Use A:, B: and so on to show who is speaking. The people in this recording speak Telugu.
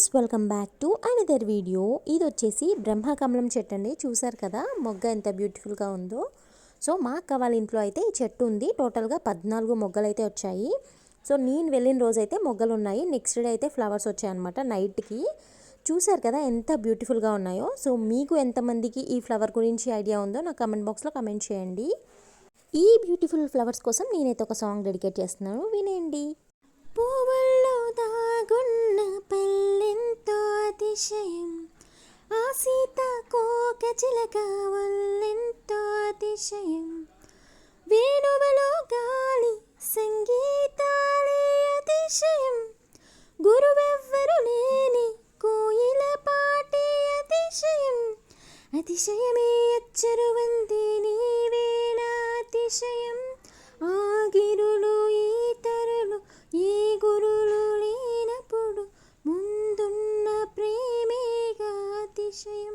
A: Guys welcome back to another video. ఇది వచ్చేసి బ్రహ్మకమలం చెట్టు అండి. చూసారు కదా మొగ్గ ఎంత బ్యూటిఫుల్గా ఉందో. సో మా అక్క వాళ్ళ ఇంట్లో అయితే ఈ చెట్టు ఉంది. టోటల్గా పద్నాలుగు మొగ్గలు అయితే వచ్చాయి. సో నేను వెళ్ళిన రోజైతే మొగ్గలు ఉన్నాయి. నెక్స్ట్ డే అయితే ఫ్లవర్స్ వచ్చాయి అనమాట నైట్కి చూసారు కదా ఎంత బ్యూటిఫుల్గా ఉన్నాయో. సో మీకు ఎంతమందికి ఈ ఫ్లవర్ గురించి ఐడియా ఉందో నా కమెంట్ బాక్స్లో కమెంట్ చేయండి. ఈ బ్యూటిఫుల్ ఫ్లవర్స్ కోసం నేనైతే ఒక సాంగ్ డెడికేట్ చేస్తున్నాను. వినేయండి సీత కోక చిలక వల్లెంతో అతిశయం వేణువలో గాలి సంగీతాలే అతిశయం. గురువెవ్వరు లేని కోయిల పాటే అతిశయం. అతిశయమే అచ్చరువం show you